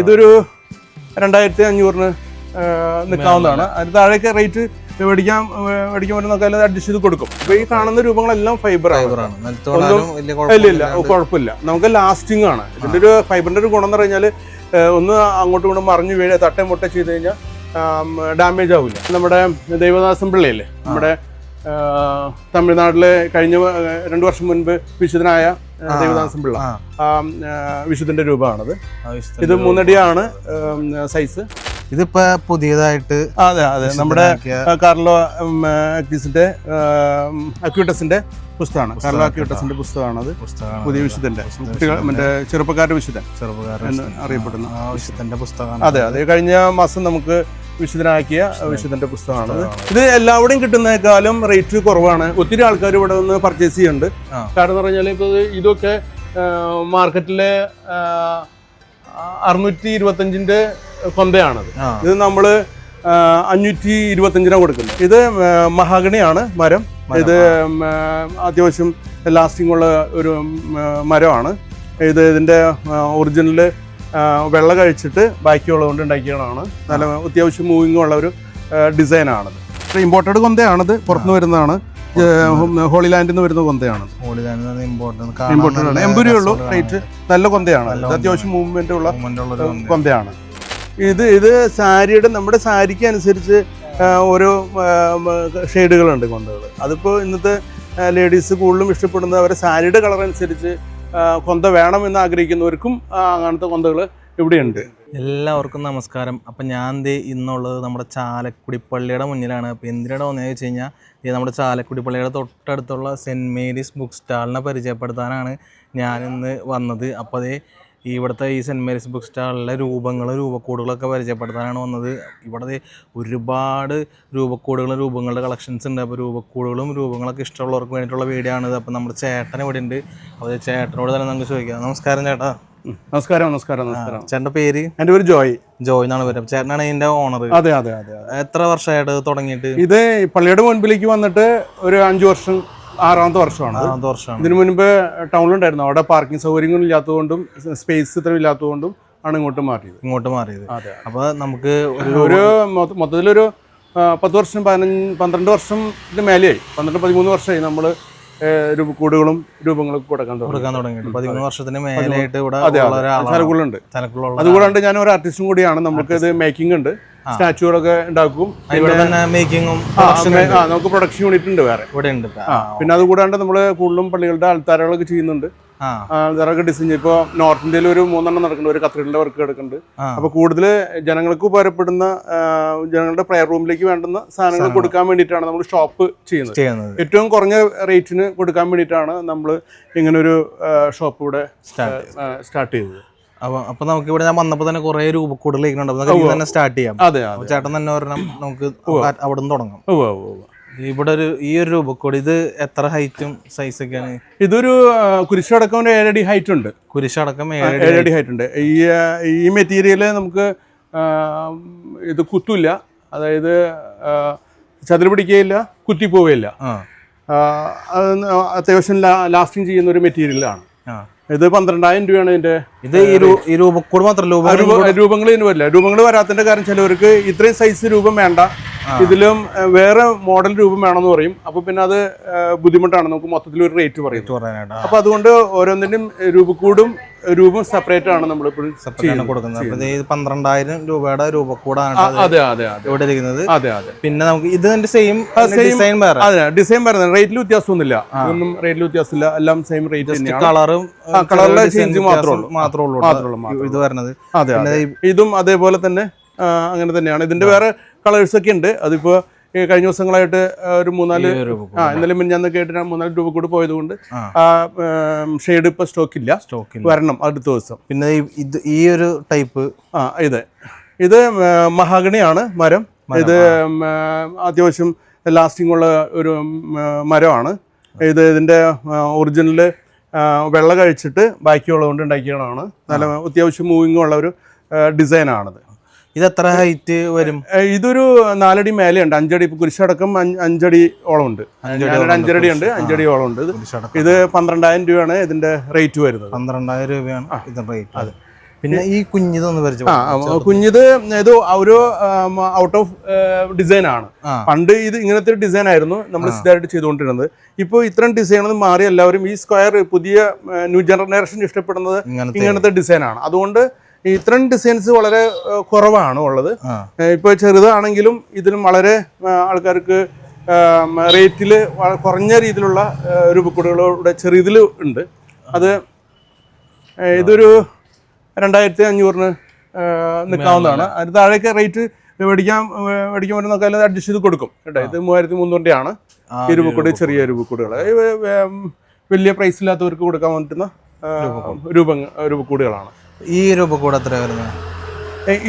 ഇതൊരു രണ്ടായിരത്തി അഞ്ഞൂറിന് നിൽക്കാവുന്നതാണ്. അതിന് താഴേക്ക് റേറ്റ് മേടിക്കാൻ മേടിക്കാൻ പറ്റുന്ന അഡ്ജസ്റ്റ് ചെയ്ത് കൊടുക്കും. അപ്പൊ ഈ കാണുന്ന രൂപങ്ങളെല്ലാം ഫൈബർ ആണ്. ഇല്ല ഇല്ല. കുഴപ്പമില്ല. നമുക്ക് ലാസ്റ്റിംഗ് ആണ്. ഇതിന്റെ ഒരു ഫൈബറിന്റെ ഒരു ഗുണം എന്ന് പറഞ്ഞാൽ ഒന്ന് അങ്ങോട്ടും ഇങ്ങോട്ടും മറിഞ്ഞു വീഴ തട്ടേം മുട്ട ചെയ്ത് കഴിഞ്ഞാൽ ഡാമേജ് ആവില്ല നമ്മുടെ ദേവദാസൻ പിള്ളയല്ലേ? നമ്മുടെ തമിഴ്നാട്ടിലെ കഴിഞ്ഞ രണ്ടു വർഷം മുൻപ് വിശുദ്ധനായ ദേവദാസൻ പിള്ള. ആ. വിശുദ്ധന്റെ രൂപമാണത്. ഇത് മൂന്നടിയാണ് സൈസ്. ഇതിപ്പോ പുതിയതായിട്ട് അതെ അതെ. നമ്മുടെ കാർലോ അക്യൂസിന്റെ അക്യൂട്ടസിന്റെ പുസ്തകമാണ്. കാർലോ അക്യൂട്ടസിന്റെ പുസ്തകമാണത്. അത് പുതിയ വിശുദ്ധന്റെ. മറ്റേ ചെറുപ്പക്കാരുടെ വിശുദ്ധൻ ചെറുപ്പക്കാരൻ അറിയപ്പെടുന്ന. വിശുദ്ധന്റെ പുസ്തകമാണ്. അതെ അതെ. കഴിഞ്ഞ മാസം നമുക്ക് വിശുദ്ധനാക്കിയ വിശുദ്ധന്റെ പുസ്തകമാണ്. ഇത് എല്ലാവിടെയും കിട്ടുന്നേക്കാളും റേറ്റ് കുറവാണ്. ഒത്തിരി ആൾക്കാർ ഇവിടെ നിന്ന് പർച്ചേസ് ചെയ്യുന്നുണ്ട്. കാരണം എന്ന് പറഞ്ഞാൽ ഇപ്പോൾ ഇതൊക്കെ മാർക്കറ്റിലെ അറുന്നൂറ്റി ഇരുപത്തഞ്ചിന്റെ കൊന്തയാണത്. ഇത് നമ്മൾ അഞ്ഞൂറ്റി ഇരുപത്തഞ്ചിനാണ് കൊടുക്കുന്നത്. ഇത് മഹാഗണിയാണ് മരം. ഇത് അത്യാവശ്യം ലാസ്റ്റിംഗ് ഉള്ള ഒരു മരമാണ്. ഇത് ഇതിന്റെ ഒറിജിനൽ വെള്ള കഴിച്ചിട്ട് ബാക്കിയുള്ളതുകൊണ്ട് ഉണ്ടാക്കിയതാണ്. നല്ല അത്യാവശ്യം മൂവിങ് ഉള്ള ഒരു ഡിസൈനാണത് ഇമ്പോർട്ടഡ് കൊന്തയാണിത്. പുറത്തുനിന്ന് വരുന്നതാണ്. ഹോളിലാൻഡിൽ നിന്ന് വരുന്ന കൊന്തയാണ് ഇമ്പോർട്ടഡ് ആണ്. എൺപത് ഉള്ളു. റേറ്റ് നല്ല കൊന്തയാണ്. അത്യാവശ്യം മൂവ്മെന്റ് ഉള്ള കൊന്തയാണ്. ഇത് ഇത് സാരിയുടെ നമ്മുടെ സാരിക്ക് അനുസരിച്ച് ഓരോ ഷെയ്ഡുകളുണ്ട് കൊന്തകൾ അതിപ്പോൾ ഇന്നത്തെ ലേഡീസ് കൂടുതലും ഇഷ്ടപ്പെടുന്നത് അവരെ സാരിയുടെ കളർ അനുസരിച്ച് കൊന്ത വേണമെന്ന് ആഗ്രഹിക്കുന്നവർക്കും അങ്ങനത്തെ കൊന്തകൾ ഇവിടെയുണ്ട്. എല്ലാവർക്കും നമസ്കാരം. അപ്പം ഞാൻ ദേ ഇന്നുള്ളത് നമ്മുടെ ചാലക്കുടി പള്ളിയുടെ മുന്നിലാണ് അപ്പോൾ എന്തിനാണ് വന്നതെന്ന് വെച്ച് കഴിഞ്ഞാൽ ഈ നമ്മുടെ ചാലക്കുടി പള്ളിയുടെ തൊട്ടടുത്തുള്ള സെന്റ് മേരീസ് ബുക്ക് സ്റ്റാളിനെ പരിചയപ്പെടുത്താനാണ് ഞാനിന്ന് വന്നത്. അപ്പോൾ അതേ ഇവിടുത്തെ ഈ സെന്റ് മേരീസ് ബുക്ക് സ്റ്റാളിലെ രൂപങ്ങൾ രൂപക്കൂടുകളൊക്കെ പരിചയപ്പെടുത്താനാണ് വന്നത്. ഇവിടെ ഒരുപാട് രൂപക്കൂടുകളും രൂപങ്ങളുടെ കളക്ഷൻസ് ഉണ്ട്. അപ്പോൾ രൂപക്കൂടുകളും രൂപങ്ങളൊക്കെ ഇഷ്ടമുള്ളവർക്ക് വേണ്ടിയിട്ടുള്ള വീഡിയോ ആണിത്. അപ്പോൾ നമ്മുടെ ചേട്ടൻ ഇവിടെ ഉണ്ട്. അപ്പോൾ ചേട്ടനോട് തന്നെ നമുക്ക് ചോദിക്കാം. നമസ്കാരം ചേട്ടാ. നമസ്കാരം നമസ്കാരം നമസ്കാരം. ചേട്ടന്റെ പേര്? എന്റെ പേര് ജോയ്. ജോയ് എന്നാണ് പേര്. ചേട്ടനാണ് ഇതിന്റെ ഓണർ അതെ അതെ അതെ എത്ര വർഷമായിട്ട് തുടങ്ങിയിട്ട്? ഇത് പള്ളിയുടെ മുൻപിലേക്ക് വന്നിട്ട് ഒരു അഞ്ച് വർഷം ആറാമത്തെ വർഷമാണ് ആറാമത്തെ വർഷമാണ്. ഇതിനു മുൻപ് ടൗണിലുണ്ടായിരുന്നു. അവിടെ പാർക്കിംഗ് സൗകര്യങ്ങളും ഇല്ലാത്തതുകൊണ്ടും സ്പേസ് ഇത്ര ഇല്ലാത്തതുകൊണ്ടും ആണ് ഇങ്ങോട്ട് മാറിയത്. ഇങ്ങോട്ട് മാറിയത്. അപ്പോൾ അപ്പൊ നമുക്ക് ഒരു ഒരു മൊത്ത- മൊത്തത്തിലൊരു പത്ത് വർഷം പതിനഞ്ച് പന്ത്രണ്ട് വർഷം ഇതിന് മേലെയായി. പന്ത്രണ്ട് പതിമൂന്ന് വർഷമായി നമ്മൾ രൂപക്കൂടുകളും രൂപങ്ങളും കൊടുക്കാൻ കൊടുക്കാൻ തുടങ്ങിയിട്ടുണ്ട് പതിമൂന്ന് വർഷത്തിന് മേലെയായിട്ട് ഇവിടെ തലക്കുള്ള അതുകൂടാണ്ട് ഞാൻ ഒരു ആർട്ടിസ്റ്റും കൂടിയാണ്. നമുക്ക് ഇത് മേക്കിംഗ് ഉണ്ട്. സ്റ്റാച്ചുകളൊക്കെ ഉണ്ടാക്കും. ഇവിടെ തന്നെ മേക്കിങ്ങും നമുക്ക് പ്രൊഡക്ഷൻ യൂണിറ്റ് ഉണ്ട് വേറെ. ഇവിടെ ഉണ്ട് പിന്നെ അത് അതുകൂടാണ്ട് നമ്മൾ കൂടുതലും പള്ളികളുടെ ആൾത്താരകളൊക്കെ ചെയ്യുന്നുണ്ട്. ആൾത്താരൊക്കെ ഡിസൈൻ ചെയ്യും ഇപ്പോൾ നോർത്ത് ഇന്ത്യയിൽ ഒരു മൂന്നെണ്ണം നടക്കുന്നുണ്ട്. ഒരു കത്തീഡ്രലിന്റെ വർക്ക് കിടക്കുന്നുണ്ട് ആ. അപ്പൊ കൂടുതൽ ജനങ്ങൾക്ക് ഉപകാരപ്പെടുന്ന ജനങ്ങളുടെ പ്രയർ റൂമിലേക്ക് വേണ്ടുന്ന സാധനങ്ങൾ കൊടുക്കാൻ വേണ്ടിയിട്ടാണ് നമ്മൾ ഷോപ്പ് ചെയ്യുന്നത്. ഏറ്റവും കുറഞ്ഞ റേറ്റിന് കൊടുക്കാൻ വേണ്ടിയിട്ടാണ് നമ്മൾ ഇങ്ങനൊരു ഷോപ്പ് ഇവിടെ സ്റ്റാർട്ട് ചെയ്തത്. അപ്പൊ അപ്പൊ നമുക്ക് ഇവിടെ ഞാൻ വന്നപ്പോ തന്നെ കുറെ രൂപക്കൂടുതൽ തന്നെ സ്റ്റാർട്ട് ചെയ്യാം. അതെ ചേട്ടൻ തന്നെ ഒരെണ്ണം നമുക്ക് അവിടെ നിന്ന് തുടങ്ങാം. ഇവിടെ ഒരു ഈ ഒരു രൂപക്കൂട് ഇത് എത്ര ഹൈറ്റും സൈസൊക്കെയാണ് ഇതൊരു ആ, കുരിശടക്കം ഒരു ഏഴടി ഹൈറ്റ് ഉണ്ട്. കുരിശടക്കം ഏഴ് ഏഴടി ഹൈറ്റ് ഉണ്ട്. ഈ ഈ മെറ്റീരിയൽ നമുക്ക് ഇത് കുത്തില്ല. അതായത് ആ, ചതിര് പിടിക്കുകയില്ല കുത്തിപ്പോവുകയില്ല ആ. ആ, അത് അത്യാവശ്യം ലാസ്റ്റിംഗ് ചെയ്യുന്ന ഒരു മെറ്റീരിയലാണ് ആ. ഇത് പന്ത്രണ്ടായിരം രൂപയാണ് ഇതിന്റെ ഇത് ഈ രൂപക്കൂട് മാത്രം രൂപ രൂപങ്ങൾ ഇതിന് വരില്ല. രൂപങ്ങൾ വരാത്തതിന്റെ കാര്യം ചിലവർക്ക് ഇത്രയും സൈസ് രൂപം വേണ്ട. ഇതിലും വേറെ മോഡൽ രൂപം വേണമെന്ന് പറയും. അപ്പൊ പിന്നെ അത് ബുദ്ധിമുട്ടാണ്. നമുക്ക് മൊത്തത്തിൽ ഒരു റേറ്റ് പറയും അപ്പൊ അതുകൊണ്ട് ഓരോന്നിനും രൂപക്കൂടും രൂപം സെപ്പറേറ്റ് ആണ് നമ്മൾ സെപ്പറേറ്റ് കൊടുക്കുന്നത്. പന്ത്രണ്ടായിരം രൂപയുടെ രൂപക്കൂടാണ് കൂടാണ് അതെ അതെ ഇവിടെ ഇരിക്കുന്നത്. അതെ അതെ. പിന്നെ നമുക്ക് ഇത് സെയിം same- ഡിസൈൻ വേറെ. അതെ ഡിസൈൻ പറയുന്നത് റേറ്റിൽ വ്യത്യാസമൊന്നുമില്ല. ഒന്നും റേറ്റിൽ വ്യത്യാസമില്ല. എല്ലാം സെയിം റേറ്റ് കളറും കളറിലെ ചേഞ്ച് മാത്രമേ. മാത്രമേ ഉള്ളൂ ഇത് വരുന്നത്. അതെ ഇതും അതേപോലെ തന്നെ അങ്ങനെ തന്നെയാണ്. ഇതിന്റെ വേറെ കളേഴ്സ് ഒക്കെ ഉണ്ട്. അതിപ്പോ കഴിഞ്ഞ ദിവസങ്ങളായിട്ട് ഒരു മൂന്നാൽ ഈ. ആ ഇന്നലെ മിഞ്ഞാന്ന് കേട്ടിട്ട് മൂന്നാൽ രൂപ കൂടി പോയതുകൊണ്ട് ആ. ആ ഷെയ്ഡ് ഇപ്പൊ സ്റ്റോക്ക് ഇല്ല സ്റ്റോക്ക് വരണം അടുത്ത ദിവസം. പിന്നെ ഈ- ഇത് ഈ ഒരു ടൈപ്പ്? ആ ഇത്. ഇത് മഹാഗണിയാണ് മരം. ഇത് അത്യാവശ്യം ലാസ്റ്റിംഗ് ഉള്ള ഒരു മരമാണ്. ഇത് ഇതിന്റെ ഒറിജിനൽ വെള്ള കഴിച്ചിട്ട് ബാക്കിയുള്ളതുകൊണ്ട് ഉണ്ടാക്കിയതാണ്. നല്ല അത്യാവശ്യം മൂവിങ് ഉള്ള ഒരു ഡിസൈനാണിത്. ഇത് എത്ര ഹൈറ്റ് വരും ഇതൊരു നാലടി മേലെയുണ്ട്. അഞ്ചടി ഇപ്പൊ കുരിശടക്കം അഞ്ച് അഞ്ചടി ഓളം ഉണ്ട് അഞ്ചടി അഞ്ചരടി ഉണ്ട് അഞ്ചടി ഓളം ഉണ്ട് ഇത് പന്ത്രണ്ടായിരം രൂപയാണ് ഇതിന്റെ റേറ്റ് വരുന്നത്. പന്ത്രണ്ടായിരം രൂപയാണ് ഇതിന്റെ റേറ്റ് അതെ. പിന്നെ ഈ കുഞ്ഞിതൊന്ന് ഒന്ന് പരിചയം കുഞ്ഞിത് ഇത് ഒരു ഔട്ട് ഓഫ് ഡിസൈൻ ആണ്. പണ്ട് ഇത് ഇങ്ങനത്തെ ഒരു ഡിസൈൻ ആയിരുന്നു നമ്മൾ സ്ഥിരമായിട്ട് ചെയ്തുകൊണ്ടിരുന്നത്. ഇപ്പോൾ ഇത്തരം ഡിസൈൻ ഒന്നും മാറി എല്ലാവരും ഈ സ്ക്വയർ പുതിയ ന്യൂ ജനറേഷൻ ഇഷ്ടപ്പെടുന്നത് ഇങ്ങനത്തെ ഇങ്ങനത്തെ ഡിസൈൻ ആണ്. അതുകൊണ്ട് ഇത്തരം ഡിസൈൻസ് വളരെ കുറവാണ് ഉള്ളത്. ഇപ്പൊ ഇപ്പോൾ ചെറുതാണെങ്കിലും ഇതിനും വളരെ ആൾക്കാർക്ക് റേറ്റിൽ കുറഞ്ഞ രീതിയിലുള്ള രൂപക്കൂടുകളുടെ ചെറിയതിൽ ഉണ്ട്. അത് ഇതൊരു രണ്ടായിരത്തി അഞ്ഞൂറിന് നിൽക്കാവുന്നതാണ്. അതിന് താഴേക്ക് റേറ്റ് മേടിക്കാൻ മേടിക്കാൻ പറ്റുന്ന അഡ്ജസ്റ്റ് ചെയ്ത് കൊടുക്കും. കേട്ടോ ഇത് മൂവായിരത്തി മുന്നൂറിന്റെ ആണ് ആ, ഈ രൂപക്കൂട് ചെറിയ രൂപക്കൂടുകൾ. വലിയ പ്രൈസ് ഇല്ലാത്തവർക്ക് കൊടുക്കാൻ പറ്റുന്ന രൂപ രൂപക്കൂടുകളാണ്. ഈ രൂപ കൂടെ എത്ര വരുന്നത്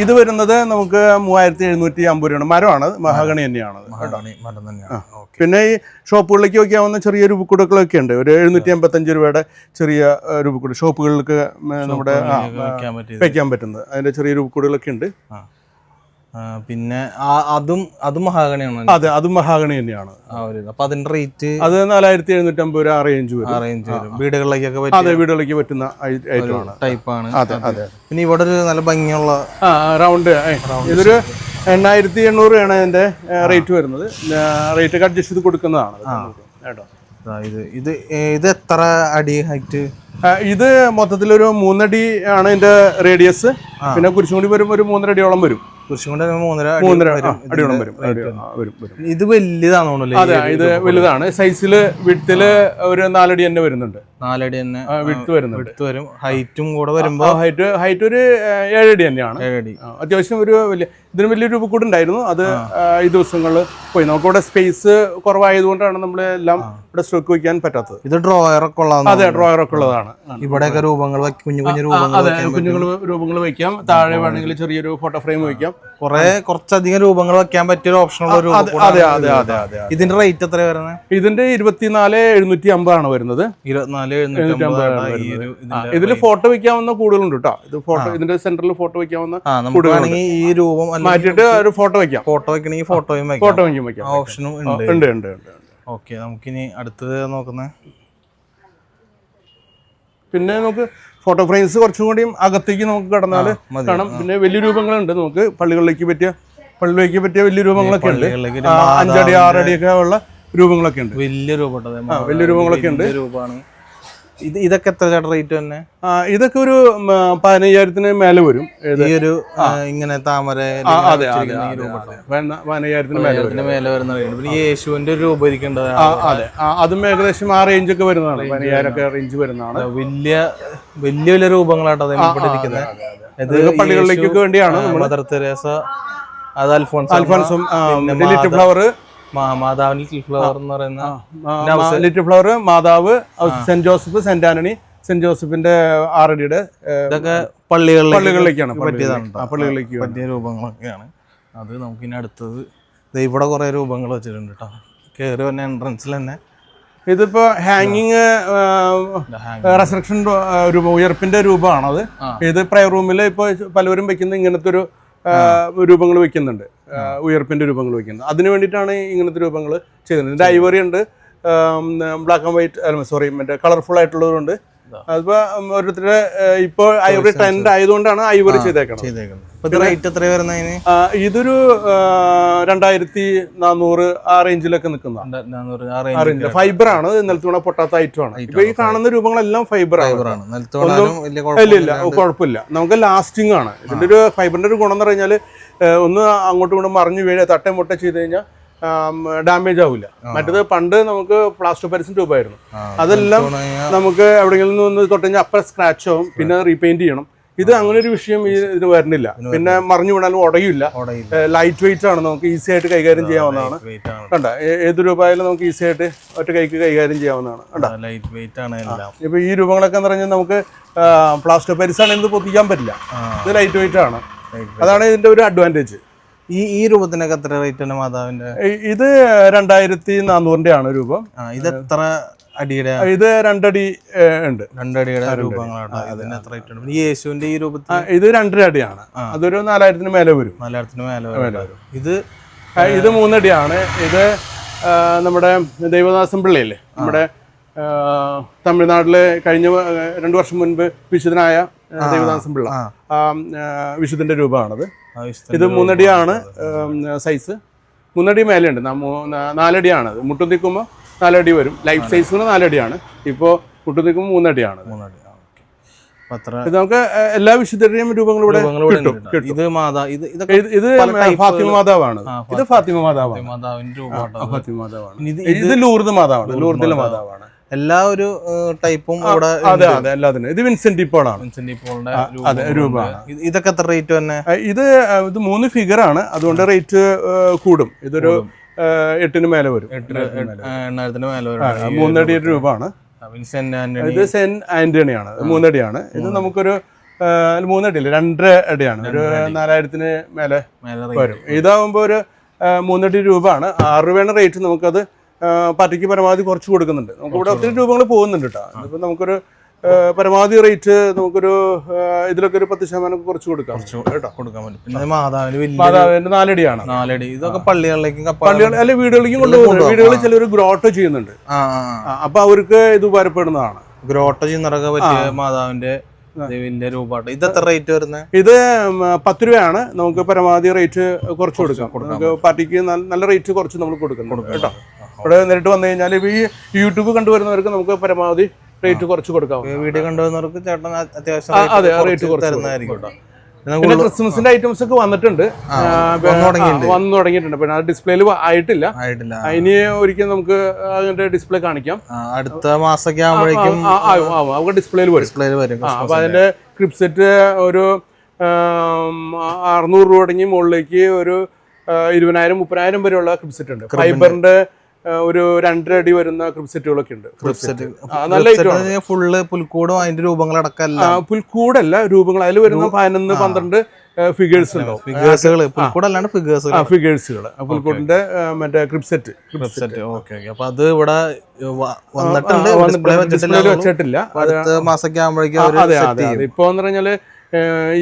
ഇത് വരുന്നത് നമുക്ക് മൂവായിരത്തി എഴുന്നൂറ്റി അമ്പത് രൂപയാണ് മരമാണ്. മഹാഗണി തന്നെയാണ് മഹാഗണി മരം തന്നെയാണ്. പിന്നെ ഈ ഷോപ്പുകളിലേക്ക് വയ്ക്കാവുന്ന ചെറിയ രൂപക്കൂടുകളൊക്കെ ഉണ്ട്. ഒരു എഴുന്നൂറ്റി അമ്പത്തഞ്ച് രൂപയുടെ ചെറിയ രൂപക്കൂട് ഷോപ്പുകളിലൊക്കെ നമ്മുടെ വെക്കാൻ വയ്ക്കാൻ പറ്റുന്നത്. അതിന്റെ ചെറിയ രൂപക്കൂടുകളൊക്കെ ഉണ്ട്. പിന്നെ അതും അതും മഹാഗണിയാണ് അതെ അതും മഹാഗണി തന്നെയാണ്. അപ്പൊ അതിന്റെ റേറ്റ് അത് നാലായിരത്തി എഴുന്നൂറ്റി അമ്പത് രൂപ റേഞ്ച് വരും. വീടുകളിലേക്കൊക്കെ അതെ വീടുകളിലേക്ക് പറ്റുന്ന ടൈപ്പാണ് അതെ അതെ പിന്നെ ഇവിടെ ഒരു നല്ല ഭംഗിയുള്ള റൗണ്ട് ഇതൊരു എണ്ണായിരത്തി എണ്ണൂറ് രൂപയാണ് അതിന്റെ റേറ്റ് വരുന്നത്. റേറ്റ് അഡ്ജസ്റ്റ് ചെയ്ത് കൊടുക്കുന്നതാണ്. ഇത് കേട്ടോ. ഇതാ ഇത് ഇത് എത്ര അടി ഹൈറ്റ് ഇത് മൊത്തത്തിലൊരു മൂന്നടി ആണ് ഇതിന്റെ റേഡിയസ് പിന്നെ കുരിശും കൂടി വരുമ്പോൾ ഒരു മൂന്നര അടിയോളം വരും. മൂന്നര വരും. അടിയോളം വരും. വരും. ഇത് വലുതാണോ അതെ ഇത് വലുതാണ്. സൈസിൽ വിട്ടിൽ ഒരു നാലടി തന്നെ വരുന്നുണ്ട്. നാലടി തന്നെ വിട്ട് വരുന്നുണ്ട്. വിട്ടു വരും. ഹൈറ്റും കൂടെ വരുമ്പോൾ ഹൈറ്റ് ഹൈറ്റ് ഒരു ഏഴടി തന്നെയാണ്. ഏഴടി. അത്യാവശ്യം ഒരു വലിയ ഇതിന് വലിയ രൂപ കൂടെ ഉണ്ടായിരുന്നു അത് ഈ ദിവസങ്ങളിൽ പോയി. നമുക്ക് ഇവിടെ സ്പേസ് കുറവായതുകൊണ്ടാണ് നമ്മൾ എല്ലാം ഇവിടെ സ്റ്റോക്ക് വയ്ക്കാൻ പറ്റാത്തത്. ഇത് ഡ്രോയർ ഒക്കെ ഉള്ളതാണ് അതെ ഡ്രോയർ ഒക്കെ ഉള്ളതാണ്. ഇവിടെയൊക്കെ രൂപങ്ങൾ കുഞ്ഞു കുഞ്ഞു രൂപങ്ങൾ അതെ കുഞ്ഞുങ്ങൾ രൂപങ്ങൾ വയ്ക്കാം താഴെ വേണമെങ്കിൽ ചെറിയൊരു ഫോട്ടോ ഫ്രെയിം വയ്ക്കാം കുറെ കുറച്ചധികം രൂപങ്ങൾ വയ്ക്കാൻ പറ്റിയ ഓപ്ഷൻ ഉള്ള ഒരു അതെ അതെ അതെ അതെ ഇതിന്റെ റേറ്റ് എത്ര വരുന്നത്? ഇതിന്റെ ഇരുപത്തിനാല് എഴുന്നൂറ്റി അമ്പതാണ് വരുന്നത്. ഇരുപത്തിനാല് ഇതിൽ ഫോട്ടോ വെക്കാവുന്ന കൂടുതലുണ്ട് കേട്ടോ ഇത് ഫോട്ടോ ഇതിന്റെ സെന്ററിൽ ഫോട്ടോ വെക്കാവുന്ന ആ ഈ രൂപം മാറ്റിയിട്ട് ഒരു ഫോട്ടോ വെക്കാം ഫോട്ടോ വെക്കണമെങ്കിൽ ഫോട്ടോയും ഫോട്ടോ വെക്കും ഓപ്ഷനും ഉണ്ട്. ഉണ്ട് ഉണ്ട്. ഓക്കെ നമുക്കിനി അടുത്തത് നോക്കുന്നത് പിന്നെ നമുക്ക് ഫോട്ടോ ഫ്രെയിംസ് കുറച്ചും കൂടിയും അകത്തേക്ക് നമുക്ക് കടന്നാൽ കാണാം. പിന്നെ വലിയ രൂപങ്ങളുണ്ട്. നമുക്ക് പള്ളികളിലേക്ക് പറ്റിയ പള്ളിയിലേക്ക് പറ്റിയ വലിയ രൂപങ്ങളൊക്കെ ഉണ്ട്. അഞ്ചടി ആറടി ഒക്കെ ഉള്ള രൂപങ്ങളൊക്കെ ഉണ്ട്. വലിയ രൂപം വലിയ രൂപങ്ങളൊക്കെ ഉണ്ട്. രൂപമാണ്. ഇത് ഇതൊക്കെ എത്ര ചേട്ടാ റേറ്റ് തന്നെ ഇതൊക്കെ ഒരു പതിനയ്യായിരത്തിന് മേലെ വരും. ഈ ഒരു ഇങ്ങനെ താമര അതെ പതിനയ്യായിരത്തിന് മേലെ വരുന്ന പിന്നെ യേശുവിന്റെ ഒരു രൂപം ഇരിക്കേണ്ടതാണ് അതെ. അതും ഏകദേശം ആ റേഞ്ച് ഒക്കെ വരുന്നതാണ്. പതിനയ്യായിരം ഒക്കെ റേഞ്ച് വരുന്നതാണ്. വലിയ വലിയ വലിയ രൂപങ്ങളാട്ടോ അത് ഇരിക്കുന്നത് ഇത് പള്ളികളിലേക്കൊക്കെ വേണ്ടിയാണ് മദർ തെരേസ അത് അൽഫോൺസ് ഫ്ലവർ ലിറ്റിൽ ഫ്ലവർ എന്ന് പറയുന്ന ലിറ്റിൽ ഫ്ലവർ മാതാവ് saint Joseph saint Anthony saint ജോസഫിന്റെ ആറടിയുടെ ഇതൊക്കെ പള്ളികളിലേക്കാണ് പറ്റിയതാണ് പള്ളികളിലേക്ക് പറ്റിയ രൂപങ്ങളൊക്കെയാണ്. അത് നമുക്കിനി അടുത്തത് ദേ ഇവിടെ കുറെ രൂപങ്ങൾ വെച്ചിട്ടുണ്ട് കേട്ടോ കയറി വന്ന എൻട്രൻസിൽ തന്നെ. ഇതിപ്പോ ഹാങ്ങിങ് റെസ്ട്രക്ഷൻ രൂപം ഉയർപ്പിന്റെ രൂപമാണത്. ഇത് പ്രയർ റൂമിൽ ഇപ്പോൾ പലവരും വെക്കുന്ന ഇങ്ങനത്തെ ഒരു രൂപങ്ങൾ വെക്കുന്നുണ്ട്. ആ, ഉയർപ്പിന്റെ രൂപങ്ങൾ വയ്ക്കുന്നത്. അതിന് വേണ്ടിയിട്ടാണ് ഇങ്ങനത്തെ രൂപങ്ങൾ ചെയ്യുന്നത്. എന്റെ ഐവറി ഉണ്ട് ബ്ലാക്ക് ആൻഡ് വൈറ്റ് സോറി മറ്റേ കളർഫുൾ ആയിട്ടുള്ളതുകൊണ്ട് അതിപ്പോ ഓരോരുത്തരുടെ ഇപ്പോൾ ഐവറി ട്രെൻഡ് ആയതുകൊണ്ടാണ് ഐവറി ചെയ്തേക്കുന്നത്. ഇതൊരു രണ്ടായിരത്തി നാനൂറ് ആ റേഞ്ചിലൊക്കെ നിൽക്കുന്ന ഫൈബർ ആണ് നിലത്ത് പൊട്ടാത്ത ഐറ്റം ആണ്. ഇപ്പൊ ഈ കാണുന്ന രൂപങ്ങളെല്ലാം ഫൈബർ ആണ് ഇല്ല ഇല്ല കുഴപ്പമില്ല. നമുക്ക് ലാസ്റ്റിംഗ് ആണ് ഇതിന്റെ ഒരു ഫൈബറിന്റെ ഒരു ഗുണം എന്ന് പറഞ്ഞാൽ ഒന്ന് അങ്ങോട്ടും ഇങ്ങോട്ടും മറിഞ്ഞു വീഴ തട്ടേ മുട്ട ചെയ്ത് കഴിഞ്ഞാൽ ഡാമേജ് ആവില്ല മറ്റേത് പണ്ട് നമുക്ക് പ്ലാസ്റ്റർ പാരിസിന്റെ രൂപമായിരുന്നു. അതെല്ലാം നമുക്ക് എവിടെയെങ്കിലും നിന്ന് ഒന്ന് തൊട്ട് കഴിഞ്ഞാൽ അപ്പം സ്ക്രാച്ച് ആവും പിന്നെ റീപെയിന്റ് ചെയ്യണം. ഇത് അങ്ങനെ ഒരു വിഷയം ഈ ഇതിന് വരുന്നില്ല. പിന്നെ മറിഞ്ഞു വീണാലും ഉടയില്ല ലൈറ്റ് വെയിറ്റ് ആണ് നമുക്ക് ഈസി ആയിട്ട് കൈകാര്യം ചെയ്യാവുന്നതാണ്. കണ്ട? ഏത് രൂപയായാലും നമുക്ക് ഈസി ആയിട്ട് ഒറ്റ കൈക്ക് കൈകാര്യം ചെയ്യാവുന്നതാണ്. കണ്ട? ലൈറ്റ് വെയിറ്റ് ആണ് ഇപ്പൊ ഈ രൂപങ്ങളൊക്കെ എന്ന് പറഞ്ഞാൽ നമുക്ക് പ്ലാസ്റ്റർ പാരിസാണ് ഇത് പൊതിക്കാൻ പറ്റില്ല. ഇത് ലൈറ്റ് വെയിറ്റ് ആണ്. അതാണ് ഇതിന്റെ ഒരു അഡ്വാന്റേജ് ഈ ഈ രൂപത്തിനൊക്കെ എത്ര റേറ്റ് ആണ് മാതാവിന്റെ? ഇത് രണ്ടായിരത്തി നാനൂറിന്റെ ആണ് രൂപം ഇത് എത്ര അടിയുടെ? ഇത് രണ്ടടി ഉണ്ട്. രണ്ടടിയുടെ രൂപങ്ങളാണ് ഇതിന് എത്ര റേറ്റ് ഉണ്ട്? ഈ യേശുവിന്റെ ഈ രൂപത്തിൽ ഇത് രണ്ടര അടിയാണ്. അതൊരു നാലായിരത്തിന് മേലെ വരും. നാലായിരത്തിന് മേലെ വരും. ഇത് ഇത് മൂന്നടിയാണ്. ഇത് നമ്മുടെ ദൈവദാസൻ പിള്ളയില്ലേ? നമ്മുടെ തമിഴ്നാട്ടിലെ കഴിഞ്ഞ രണ്ടു വർഷം മുൻപ് വിശുദ്ധനായ ദേവദാസം പിള്ള വിശുദ്ധന്റെ രൂപമാണത്. ഇത് മൂന്നടിയാണ് സൈസ്. മൂന്നടി മേലെയുണ്ട്. നാലടിയാണ് മുട്ടും നിൽക്കുമ്പോൾ നാലടി വരും. ലൈഫ് സൈസ് നാലടിയാണ്. ഇപ്പോൾ മുട്ടും നിൽക്കുമ്പോൾ മൂന്നടിയാണ്. ഇത് നമുക്ക് എല്ലാ വിശുദ്ധരുടെയും രൂപങ്ങളും ഇവിടെ രൂപങ്ങൾ ഇവിടെ കിട്ടും. ഇത് മാതാ ഇത് ഇത് ഇത് ഫാത്തിമ മാതാവാണ്. ഇത് ഫാത്തിമ മാതാവാണ്. ഫാത്തിമ മാതാവാണ്. ഇത് ഇത് ലൂർദ് മാതാവാണ്. ലൂർദിലെ മാതാവാണ്. എല്ലാ ഒരു ടൈപ്പും അതെ അതെ എല്ലാത്തിനും. ഇത് വിൻസെന്റ് ഇപ്പോളാണ് വിൻസെന്റ് പോളിന്റെ അതെ, രൂപങ്ങളുണ്ട്. ഇതൊക്കെ എത്ര റേറ്റ് തന്നെ ഇത് ഇത് മൂന്ന് ഫിഗർ ആണ്. അതുകൊണ്ട് റേറ്റ് കൂടും. ഇതൊരു എട്ടിന് മേലെ വരും. എണ്ണായിരത്തിന് മേലെ ആ, മൂന്നടി വിൻസെന്റ് ആന്റണി. ഇത് സെന്റ് ആന്റണിയാണ്. ആണ് മൂന്നടിയാണ്. ഇത് നമുക്കൊരു ആ, മൂന്നടി അല്ല രണ്ടര അടിയാണ്. ഒരു നാലായിരത്തിന് മേലെ വരും. ഇതാവുമ്പോൾ ഒരു മൂന്നടി രൂപ ആണ് ആറ് രൂപയാണ് റേറ്റ് നമുക്കത് പാർട്ടിക്ക് പരമാവധി കുറച്ച് കൊടുക്കുന്നുണ്ട്. നമുക്ക് ഇവിടെ ഒത്തിരി രൂപങ്ങൾ പോകുന്നുണ്ട് കേട്ടോ ഇപ്പം നമുക്കൊരു പരമാവധി റേറ്റ് നമുക്കൊരു ഇതിലൊക്കെ ഒരു പത്ത് ശതമാനം കുറച്ച് കൊടുക്കാം. കേട്ടോ. കൊടുക്കാൻ പറ്റും. മാതാവിന്റെ നാലടിയാണ്. നാലടി. ഇതൊക്കെ പള്ളികളിലേക്കും പള്ളികൾ അല്ലെ വീടുകളിലേക്കും കൊണ്ടുപോകുന്നു വീടുകളിൽ ചിലർ ഗ്രോട്ടോ ചെയ്യുന്നുണ്ട്. അപ്പൊ അവർക്ക് ഇത് ഉപകാരപ്പെടുന്നതാണ്. ഗ്രോട്ടോ ചെയ്യുന്നതൊക്കെ പറ്റിയ മാതാവിന്റെ ഇത് എത്ര റേറ്റ് വരുന്നത് ഇത് പത്ത് രൂപയാണ്. നമുക്ക് പരമാവധി റേറ്റ് കുറച്ച് കൊടുക്കാം. പാർട്ടിക്ക് നല്ല- നല്ല റേറ്റ് കുറച്ച് നമ്മൾ കൊടുക്കാം കേട്ടോ. ഇവിടെ നേരിട്ട് വന്നു കഴിഞ്ഞാൽ ഈ യൂട്യൂബ് കണ്ടുവരുന്നവർക്ക് നമുക്ക് പരമാവധി റേറ്റ് കുറച്ച് കൊടുക്കാം. വീഡിയോ കണ്ടുവരുന്നവർക്ക് ചേട്ടൻ അത്യാവശ്യം അതെ, റേറ്റ് കുറച്ച് തരുന്നതായിരിക്കും പിന്നെ ക്രിസ്മസിന്റെ ഐറ്റംസ് ഒക്കെ വന്നിട്ടുണ്ട്. വന്നു തുടങ്ങിയിട്ടുണ്ട്. പിന്നെ അത് ഡിസ്പ്ലേയിൽ ആയിട്ടില്ല. ആയിട്ടില്ല. ഇനി ഒരിക്കൽ നമുക്ക് അതിന്റെ ഡിസ്പ്ലേ കാണിക്കാം. അടുത്ത മാസമൊക്കെ ആവുമ്പോഴേക്കും ആ, ആ, ആ, ആ, നമുക്ക് ഡിസ്പ്ലേയിൽ വരും. ഡിസ്പ്ലേയിൽ വരും അപ്പൊ അതിന്റെ ക്രിപ്സെറ്റ് ഒരു അറുന്നൂറ് രൂപ തുടങ്ങി മുകളിലേക്ക് ഒരു ഇരുപതിനായിരം മുപ്പതിനായിരം വരെയുള്ള ക്രിപ്സെറ്റ് ഉണ്ട്. ഫൈബറിന്റെ ഒരു രണ്ടര അടി വരുന്ന ക്രിപ്സെറ്റുകളൊക്കെ ഉണ്ട്. നല്ല ഫുള്ള് പുൽക്കൂടും അതിന്റെ പുൽക്കൂടല്ല രൂപങ്ങൾ. അതിൽ വരുന്ന പതിനൊന്ന് പന്ത്രണ്ട് ഫിഗേഴ്സ് ഉണ്ടാവും. ഫിഗേഴ്സുകൾ പുൽക്കൂടിന്റെ മറ്റേ ക്രിപ്സെറ്റ് ഓക്കെ അപ്പൊ അത് ഇവിടെ വന്നിട്ടുണ്ട്. വെച്ചിട്ടില്ല ആകുമ്പോഴേക്കും ഇപ്പൊ എന്ന് പറഞ്ഞാൽ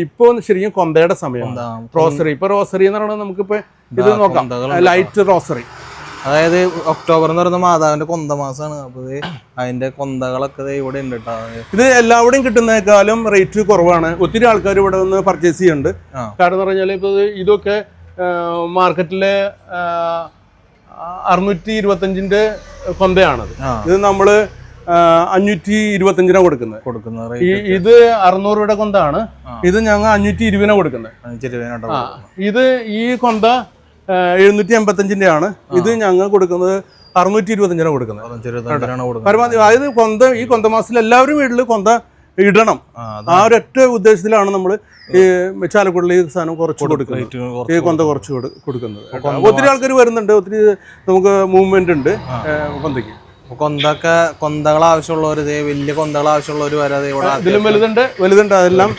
ഇപ്പോ ശരിക്കും കൊന്തയുടെ സമയം. റോസറി. ഇപ്പൊ റോസറി എന്ന് പറയുന്നത് നമുക്കിപ്പോ ഇത് നോക്കാം. Light rosary. അതായത് ഒക്ടോബർ എന്ന് പറയുന്ന മാതാവിന്റെ കൊന്ത മാസമാണ്. അപ്പൊ അതിന്റെ കൊന്തകളൊക്കെ ഇവിടെ ഉണ്ട് കേട്ടോ ഇത് എല്ലാവിടെയും കിട്ടുന്നേക്കാളും റേറ്റ് കുറവാണ്. ഒത്തിരി ആൾക്കാർ ഇവിടെ വന്ന് പർച്ചേസ് ചെയ്യുന്നുണ്ട്. കാരണം എന്ന് പറഞ്ഞാൽ ഇപ്പൊ ഇതൊക്കെ മാർക്കറ്റിലെ അറുന്നൂറ്റി ഇരുപത്തഞ്ചിന്റെ കൊന്തയാണത്. ഇത് നമ്മൾ അഞ്ഞൂറ്റി ഇരുപത്തഞ്ചിനാണ് കൊടുക്കുന്നത്. കൊടുക്കുന്ന ഇത് അറുന്നൂറ് രൂപയുടെ കൊന്താണ്. ഇത് ഞങ്ങൾ അഞ്ഞൂറ്റി ഇരുപതിനാണ് കൊടുക്കുന്നത്. ഇത് ഈ കൊന്ത എഴുന്നൂറ്റി അമ്പത്തഞ്ചിന്റെ ആണ് ഇത് ഞങ്ങൾ കൊടുക്കുന്നത് അറുന്നൂറ്റി ഇരുപത്തഞ്ചിനാണ് കൊടുക്കുന്നത്. പരമാവധി അതായത് കൊന്ത ഈ കൊന്ത മാസത്തിൽ എല്ലാവരും വീട്ടിൽ കൊന്ത ഇടണം. ആ, ഒരു ഒരൊറ്റ ഉദ്ദേശത്തിലാണ് നമ്മൾ ഈ ചാലക്കുടിൽ ഈ സാധനം കുറച്ച് കൊടുക്കുന്നത്. ഈ കൊന്ത കുറച്ച് കൊടു- കൊടുക്കുന്നത്. ഒത്തിരി ആൾക്കാർ വരുന്നുണ്ട് ഒത്തിരി നമുക്ക് മൂവ്മെന്റ് ഉണ്ട് കൊന്തയ്ക്ക്. കൊന്തൊക്കെ കൊന്തകൾ ആവശ്യമുള്ളവർ ഇതേ വലിയ കൊന്തകൾ ആവശ്യമുള്ളവർ അതേ ഇവിടെ ഇതിലും വലുതുണ്ട് വലുതുണ്ട് അതെല്ലാം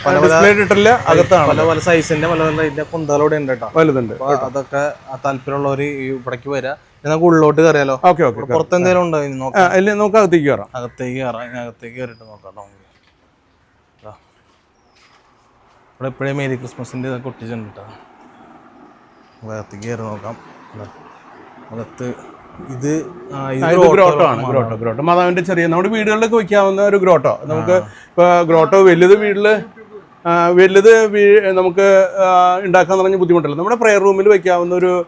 ഇട്ടിട്ടില്ല അകത്താണ്. പല പല സൈസിന്റെ പല പല ഇതിന്റെ കൊന്തകൾ ഇവിടെ ഉണ്ട് കേട്ടോ. വലുതുണ്ട് അതൊക്കെ ആ താല്പര്യമുള്ളവർ ഇവിടേക്ക് വരാം. നമുക്ക് ഉള്ളോട്ട് കയറിയാലോ? ഓക്കെ ഓക്കെ പുറത്ത് എന്തെങ്കിലും ഉണ്ടോ ഇനി നോക്കാം? അല്ല നമുക്ക് അകത്തേക്ക് കയറാം. അകത്തേക്ക് കയറാം ഇനി അകത്തേക്ക് കയറിയിട്ട് നോക്കാം നമുക്ക്. ഇവിടെ എപ്പോഴും മേരി ക്രിസ്മസിന്റെ ഇതൊക്കെ ഒട്ടിച്ചിട്ടുണ്ട് കേട്ടോ. അകത്തേക്ക് കയറി നോക്കാം. അകത്ത് ഇത് ഗ്രോട്ടോ ആണ് ഗ്രോട്ടോ ഗ്രോട്ടോ. മാതാവിന്റെ ചെറിയ നമ്മുടെ വീടുകളിലൊക്കെ വെക്കാവുന്ന ഒരു ഗ്രോട്ടോ. നമുക്ക് ഇപ്പൊ ഗ്രോട്ടോ വലുത് വീട്ടിൽ വലുത് വീ- നമുക്ക് ഉണ്ടാക്കാൻ പറഞ്ഞ ബുദ്ധിമുട്ടല്ല. നമ്മുടെ പ്രെയർ റൂമിൽ വെക്കാവുന്ന ഒരു